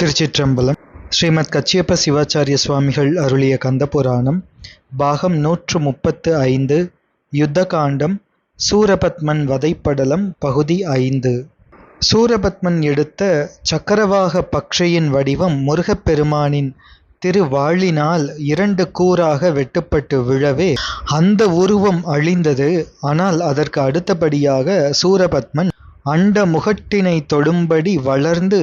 திருச்சிற்றம்பலம் ஸ்ரீமத் கச்சியப்ப சிவாச்சாரிய சுவாமிகள் அருளிய கந்தபுராணம் பாகம் நூற்று முப்பத்து ஐந்து யுத்த காண்டம் சூரபத்மன் வதைப்படலம் பகுதி ஐந்து. சூரபத்மன் எடுத்த சக்கரவாக பக்ஷையின் வடிவம் முருகப்பெருமானின் திருவாளினால் இரண்டு கூறாக வெட்டுப்பட்டு விழவே அந்த உருவம் அழிந்தது. ஆனால் அதற்கு அடுத்தபடியாக சூரபத்மன் அண்ட முகட்டினை தொடும்படி வளர்ந்து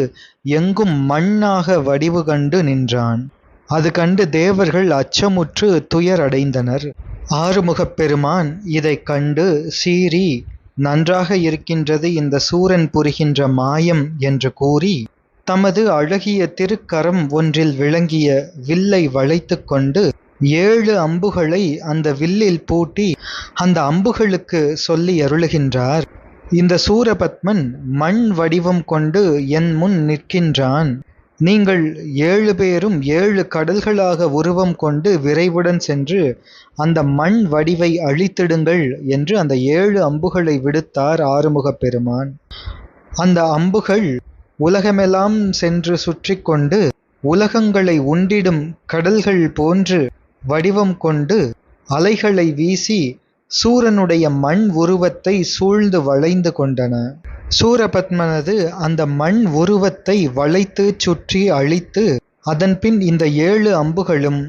எங்கும் மண்ணாக வடிவு கண்டு நின்றான். அது கண்டு தேவர்கள் அச்சமுற்று துயரடைந்தனர். ஆறுமுகப் பெருமான் இதைக் கண்டு சீறி நன்றாக இருக்கின்றது இந்த சூரன் புரிகின்ற மாயம் என்று கூறி தமது அழகிய திருக்கரம் ஒன்றில் விளங்கிய வில்லை வளைத்து கொண்டு ஏழு அம்புகளை அந்த வில்லில் பூட்டி அந்த அம்புகளுக்கு சொல்லி அருளுகின்றார். இந்த சூரபத்மன் மண் வடிவம் கொண்டு என் முன் நிற்கின்றான். நீங்கள் ஏழு பேரும் ஏழு கடல்களாக உருவம் கொண்டு விரைவுடன் சென்று அந்த மண் வடிவை அழித்திடுங்கள் என்று அந்த ஏழு அம்புகளை விடுத்தார் ஆறுமுகப் பெருமான். அந்த அம்புகள் உலகமெல்லாம் சென்று சுற்றி கொண்டு உலகங்களை உண்டிடும் கடல்கள் போன்று வடிவம் கொண்டு அலைகளை வீசி சூரனுடைய மண் உருவத்தை சூழ்ந்து வளைந்து கொண்டன. சூரபத்மனது அந்த மண் உருவத்தை வளைத்து சுற்றி அழித்து அதன்பின் இந்த ஏழு அம்புகளும்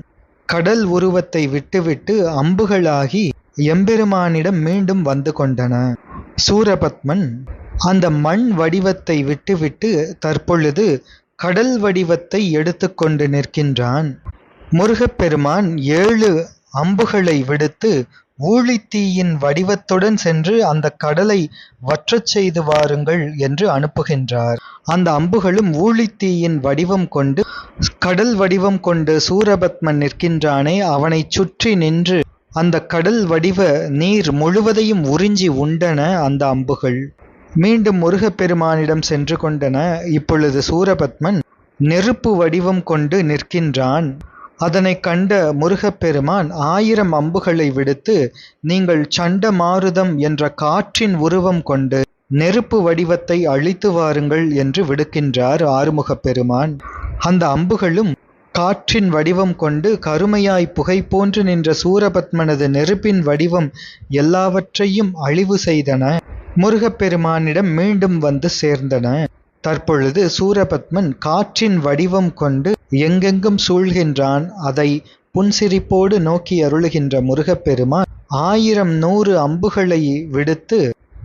கடல் உருவத்தை விட்டுவிட்டு அம்புகளாகி எம்பெருமானிடம் மீண்டும் வந்து கொண்டன. சூரபத்மன் அந்த மண் வடிவத்தை விட்டுவிட்டு தற்பொழுது கடல் வடிவத்தை எடுத்துக்கொண்டு நிற்கின்றான். முருகப்பெருமான் ஏழு அம்புகளை விடுத்து ஊழித்தீயின் வடிவத்துடன் சென்று அந்த கடலை வற்றச் செய்து வாருங்கள் என்று அனுப்புகின்றார். அந்த அம்புகளும் ஊழித்தீயின் வடிவம் கொண்டு கடல் வடிவம் கொண்டு சூரபத்மன் நிற்கின்றானே அவனை சுற்றி நின்று அந்த கடல் வடிவ நீர் முழுவதையும் உறிஞ்சி உண்டன அந்த அம்புகள். மீண்டும் முருகப்பெருமானிடம் சென்று கொண்டன. இப்பொழுது சூரபத்மன் நெருப்பு வடிவம் கொண்டு நிற்கின்றான். அதனை கண்ட முருகப்பெருமான் ஆயிரம் அம்புகளை விடுத்து நீங்கள் சண்ட மாருதம் என்ற காற்றின் உருவம் கொண்டு நெருப்பு வடிவத்தை அழித்து வாருங்கள் என்று விடுக்கின்றார் ஆறுமுகப் பெருமான் அந்த அம்புகளும் காற்றின் வடிவம் கொண்டு கருமையாய் புகை போன்று நின்ற சூரபத்மனது நெருப்பின் வடிவம் எல்லாவற்றையும் அழிவு செய்தன. முருகப்பெருமானிடம் மீண்டும் வந்து சேர்ந்தன. தற்பொழுது சூரபத்மன் காற்றின் வடிவம் கொண்டு எங்கெங்கும் சூழ்கின்றான் அதை புன்சிரிப்போடு நோக்கி அருளுகின்ற முருகப்பெருமான் ஆயிரம் நூறு அம்புகளை விடுத்து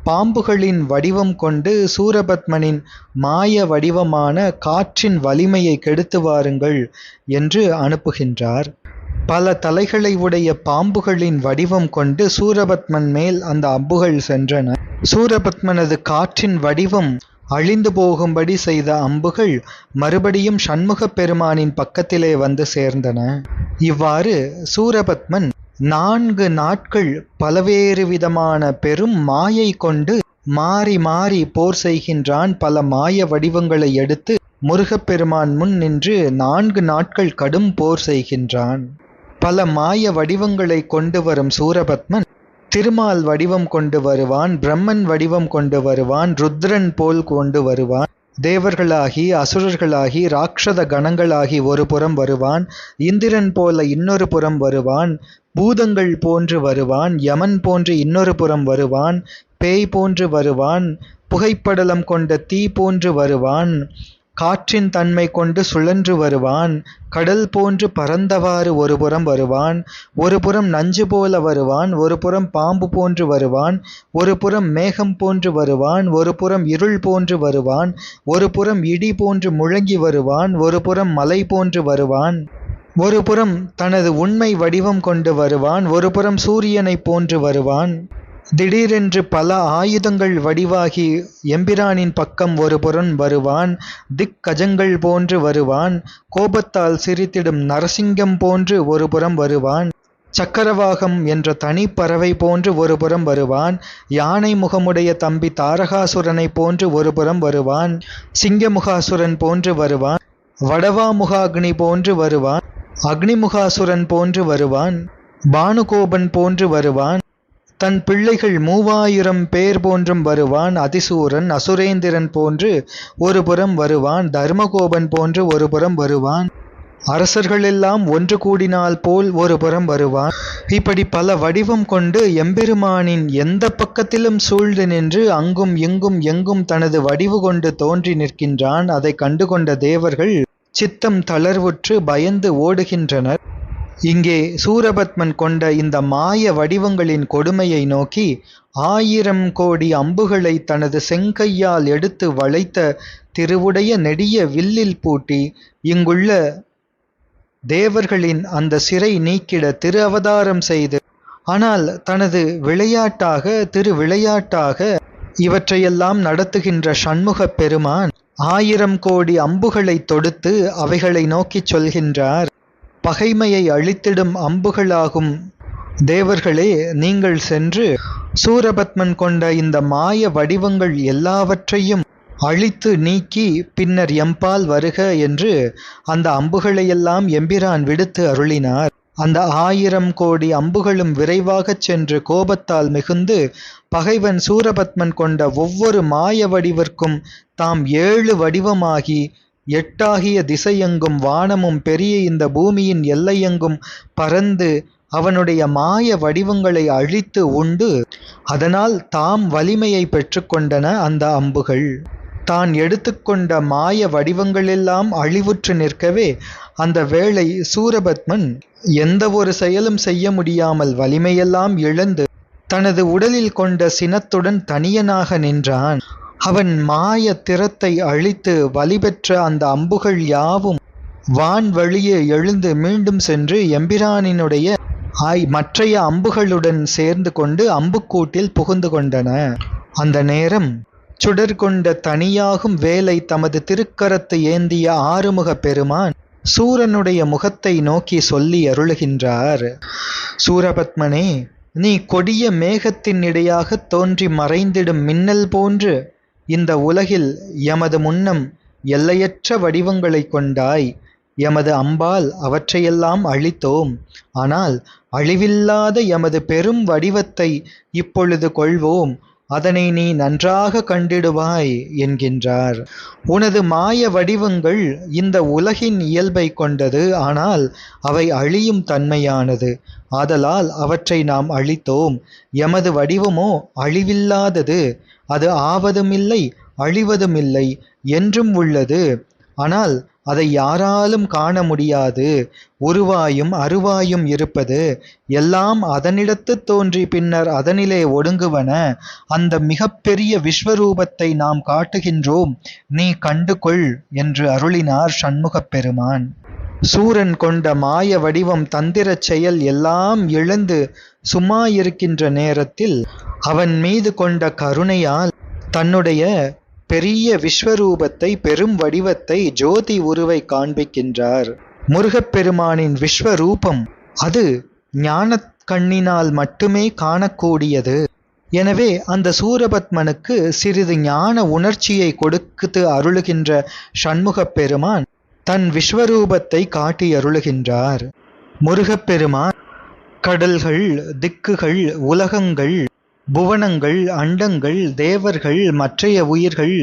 பாம்புகளின் வடிவம் கொண்டு சூரபத்மனின் மாய வடிவமான காற்றின் வலிமையை கெடுத்து வாருங்கள் என்று அனுப்புகின்றார். பல தலைகளை உடைய பாம்புகளின் வடிவம் கொண்டு சூரபத்மன் மேல் அந்த அம்புகள் சென்றன. சூரபத்மனது காற்றின் வடிவம் அழிந்து போகும்படி செய்த அம்புகள் மறுபடியும் சண்முகப் பெருமானின் பக்கத்திலே வந்து சேர்ந்தன. இவ்வாறு சூரபத்மன் நான்கு நாட்கள் பலவேறு விதமான பெரும் மாயை கொண்டு மாறி மாறி போர் செய்கின்றான். பல மாய வடிவங்களை எடுத்து முருகப்பெருமான் முன் நின்று நான்கு நாட்கள் கடும் போர் செய்கின்றான். பல மாய வடிவங்களை கொண்டு வரும் சூரபத்மன் திருமால் வடிவம் கொண்டு வருவான் பிரம்மன் வடிவம் கொண்டு வருவான் ருத்ரன் போல் கொண்டு வருவான். தேவர்களாகி அசுரர்களாகி ராட்சத கணங்களாகி ஒரு புறம் வருவான் இந்திரன் போல இன்னொரு புறம் வருவான் பூதங்கள் போன்று வருவான் யமன் போன்று இன்னொரு புறம் வருவான் பேய் போன்று வருவான் புகைப்படலம் கொண்ட தீ போன்று வருவான். காற்றின் தன்மை கொண்டு சுழன்று வருவான். கடல் போன்று பறந்தவாறு ஒருபுறம் வருவான். ஒருபுறம் நஞ்சு போல வருவான். ஒருபுறம் பாம்பு போன்று வருவான். ஒருபுறம் மேகம் போன்று வருவான். ஒருபுறம் இருள் போன்று வருவான். ஒருபுறம் இடி போன்று முழங்கி வருவான். ஒருபுறம் மலை போன்று வருவான். ஒருபுறம் தனது உண்மை வடிவம் கொண்டு வருவான். ஒருபுறம் சூரியனைப் சூரியனை போன்று வருவான். திடீரென்று பல ஆயுதங்கள் வடிவாகி எம்பிரானின் பக்கம் ஒரு வருவான் வருவான் திக்கஜங்கள் போன்று வருவான் கோபத்தால் சிரித்திடும் நரசிங்கம் போன்று ஒரு புறம் வருவான் சக்கரவாகம் என்ற தனி பறவை போன்று ஒருபுறம் வருவான் யானை முகமுடைய தம்பி தாரகாசுரனை போன்று ஒருபுறம் வருவான் சிங்கமுகாசுரன் போன்று வருவான் வடவாமுகாக்னி போன்று வருவான் அக்னிமுகாசுரன் போன்று வருவான் பானுகோபன் போன்று வருவான். தன் பிள்ளைகள் மூவாயிரம் பேர் போன்றும் வருவான் அதிசூரன் அசுரேந்திரன் போன்று ஒரு புறம் வருவான் தர்மகோபன் போன்று ஒரு புறம் வருவான். அரசர்களெல்லாம் ஒன்று கூடினால் போல் ஒரு புறம் வருவான். இப்படி பல வடிவம் கொண்டு எம்பெருமானின் எந்த பக்கத்திலும் சூழ்ந்து நின்று அங்கும் இங்கும் எங்கும் தனது வடிவு கொண்டு தோன்றி நிற்கின்றான். அதை கண்டுகொண்ட தேவர்கள் சித்தம் தளர்வுற்று பயந்து ஓடுகின்றனர். இங்கே சூரபத்மன் கொண்ட இந்த மாய வடிவங்களின் கொடுமையை நோக்கி ஆயிரம் கோடி அம்புகளை தனது செங்கையால் எடுத்து வளைத்த திருவுடைய நெடிய வில்லில் பூட்டி இங்குள்ள தேவர்களின் அந்த சிறை நீக்கிட திரு அவதாரம் செய்து ஆனால் தனது விளையாட்டாக திரு விளையாட்டாக இவற்றையெல்லாம் நடத்துகின்ற சண்முகப் பெருமான் ஆயிரம் கோடி அம்புகளை தொடுத்து அவைகளை நோக்கிச் சொல்கின்றார். பகைமையை அழித்திடும் அம்புகளாகும். தேவர்களே நீங்கள் சென்று சூரபத்மன் கொண்ட இந்த மாய வடிவங்கள் எல்லாவற்றையும் அழித்து நீக்கி பின்னர் எம்பால் வருக என்று அந்த அம்புகளையெல்லாம் எம்பிரான் விடுத்து அருளினார். அந்த ஆயிரம் கோடி அம்புகளும் விரைவாகச் சென்று கோபத்தால் மிகுந்து பகைவன் சூரபத்மன் கொண்ட ஒவ்வொரு மாய வடிவிற்கும் தாம் ஏழு வடிவமாகி எட்டாகிய திசையெங்கும் வானமும் பெரிய இந்த பூமியின் எல்லையெங்கும் பறந்து அவனுடைய மாய வடிவங்களை அழித்து உண்டு. அதனால் தாம் வலிமையை பெற்றுக்கொண்டன அந்த அம்புகள். தான் எடுத்துக்கொண்ட மாய வடிவங்களெல்லாம் அழிவுற்று நிற்கவே அந்த வேளை சூரபத்மன் எந்த ஒரு செயலும் செய்ய முடியாமல் வலிமையெல்லாம் இழந்து தனது உடலில் கொண்ட சினத்துடன் தனியனாக நின்றான். அவன் மாய திறத்தை அழித்து வலிபெற்ற அந்த அம்புகள் யாவும் வான் வழியே எழுந்து மீண்டும் சென்று எம்பிரானினுடைய ஆய் மற்றைய அம்புகளுடன் சேர்ந்து கொண்டு அம்புக்கூட்டில் புகுந்து கொண்டன. அந்த நேரம் சுடர் கொண்ட தனியாகும் வேலை தமது திருக்கரத்து ஏந்திய ஆறுமுக பெருமான் சூரனுடைய முகத்தை நோக்கி சொல்லி அருளுகின்றார். சூரபத்மனே நீ கொடிய மேகத்தின் இடையாக தோன்றி மறைந்திடும் மின்னல் போன்று இந்த உலகில் எமது முன்னம் எல்லையற்ற வடிவங்களை கொண்டாய் எமது அம்பால் அவற்றையெல்லாம் அழித்தோம். ஆனால் அழிவில்லாத எமது பெரும் வடிவத்தை இப்பொழுது கொள்வோம். அதனை நீ நன்றாக கண்டிடுவாய் என்கின்றார். உனது மாய வடிவங்கள் இந்த உலகின் இயல்பை கொண்டது ஆனால் அவை அழியும் தன்மையானது. ஆதலால் அவற்றை நாம் அழித்தோம். எமது வடிவமோ அழிவில்லாதது. அது ஆவதுமில்லை அழிவதுமில்லை என்றும் உள்ளது. ஆனால் அதை யாராலும் காண முடியாது. உருவாயும் அருவாயும் இருப்பது எல்லாம் அதனிடத்து தோன்றி பின்னர் அதனிலே ஒடுங்குவன. அந்த மிகப்பெரிய விஸ்வரூபத்தை நாம் காட்டுகின்றோம். நீ கண்டுகொள் என்று அருளினார் சண்முகப் பெருமான் சூரன் கொண்ட மாய வடிவம் தந்திரச் செயல் எல்லாம் இழந்து சும்மா இருக்கின்ற நேரத்தில் அவன் மீது கொண்ட கருணையால் தன்னுடைய பெரிய விஸ்வரூபத்தை பெரும் வடிவத்தை ஜோதி உருவை காண்பிக்கின்றார். முருகப்பெருமானின் விஸ்வரூபம் அது ஞான கண்ணினால் மட்டுமே காணக்கூடியது. எனவே அந்த சூரபத்மனுக்கு சிறிது ஞான உணர்ச்சியை கொடுத்து அருளுகின்ற சண்முகப் பெருமான் தன் விஸ்வரூபத்தை காட்டி அருளுகின்றார். முருகப்பெருமான் கடல்கள் திக்குகள் உலகங்கள் புவனங்கள் அண்டங்கள் தேவர்கள் மற்றைய உயிர்கள்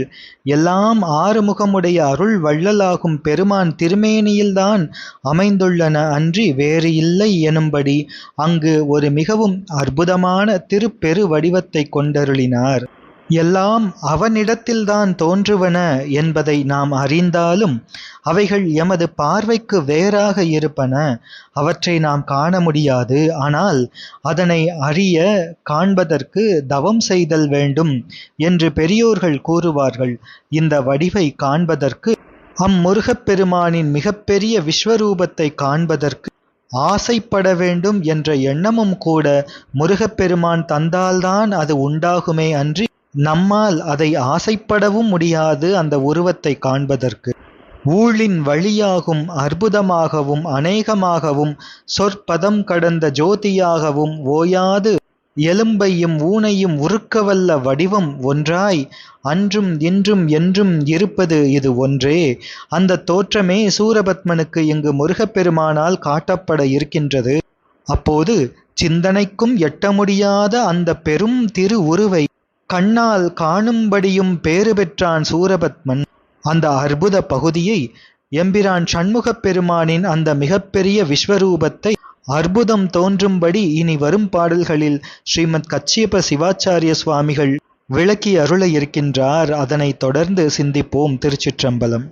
எல்லாம் ஆறுமுகமுடைய அருள் வள்ளலாகும் பெருமான் திருமேனியில்தான் அமைந்துள்ளன அன்றி வேறு இல்லை எனும்படி அங்கு ஒரு மிகவும் அற்புதமான திருப்பெரு வடிவத்தை கொண்டருளினார். எல்லாம் அவனிடத்தில்தான் தோன்றுவன என்பதை நாம் அறிந்தாலும் அவைகள் எமது பார்வைக்கு வேறாக இருப்பன. அவற்றை நாம் காண முடியாது. ஆனால் அதனை அறிய காண்பதற்கு தவம் செய்தல் வேண்டும் என்று பெரியோர்கள் கூறுவார்கள். இந்த வடிவை காண்பதற்கு அம்முருகப்பெருமானின் மிகப்பெரிய விஸ்வரூபத்தை காண்பதற்கு ஆசைப்பட வேண்டும் என்ற எண்ணமும் கூட முருகப்பெருமான் தந்தால்தான் அது உண்டாகுமே அன்றி நம்மால் அதை ஆசைப்படவும் முடியாது அந்த உருவத்தை காண்பதற்கு. ஊழின் வழியாகும் அற்புதமாகவும் அநேகமாகவும் சொற்பதம் கடந்த ஜோதியாகவும் ஓயாது. எலும்பையும் ஊனையும் உருக்கவல்ல வடிவம் ஒன்றாய் அன்றும் இன்றும் என்றும் இருப்பது இது ஒன்றே. அந்த தோற்றமே சூரபத்மனுக்கு இங்கு முருகப்பெருமானால் காட்டப்பட இருக்கின்றது. அப்போது சிந்தனைக்கும் எட்ட முடியாத அந்த பெரும் திரு உருவை கண்ணால் காணும்படியும் பேறு பெற்றான் சூரபத்மன். அந்த அற்புத பகுதியை எம்பிரான் சண்முகப் பெருமானின் அந்த மிகப்பெரிய விஸ்வரூபத்தை அற்புதம் தோன்றும்படி இனி வரும் பாடல்களில் ஸ்ரீமத் கச்சியப்ப சிவாச்சாரிய சுவாமிகள் விளக்கி அருள இருக்கின்றார். அதனைத் தொடர்ந்து சிந்திப்போம் திருச்சிற்றம்பலம்.